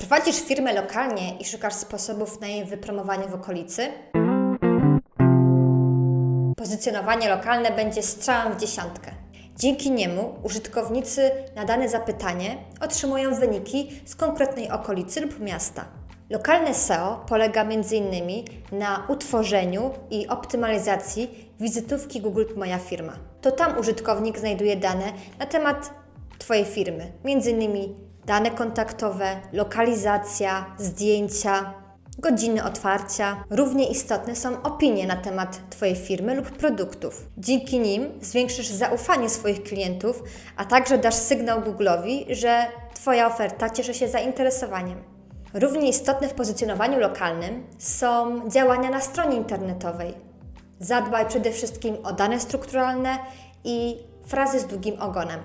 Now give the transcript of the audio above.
Prowadzisz firmę lokalnie i szukasz sposobów na jej wypromowanie w okolicy? Pozycjonowanie lokalne będzie strzałem w dziesiątkę. Dzięki niemu użytkownicy na dane zapytanie otrzymują wyniki z konkretnej okolicy lub miasta. Lokalne SEO polega m.in. na utworzeniu i optymalizacji wizytówki Google Moja Firma. To tam użytkownik znajduje dane na temat Twojej firmy, m.in. dane kontaktowe, lokalizacja, zdjęcia, godziny otwarcia. Równie istotne są opinie na temat Twojej firmy lub produktów. Dzięki nim zwiększysz zaufanie swoich klientów, a także dasz sygnał Google'owi, że Twoja oferta cieszy się zainteresowaniem. Równie istotne w pozycjonowaniu lokalnym są działania na stronie internetowej. Zadbaj przede wszystkim o dane strukturalne i frazy z długim ogonem.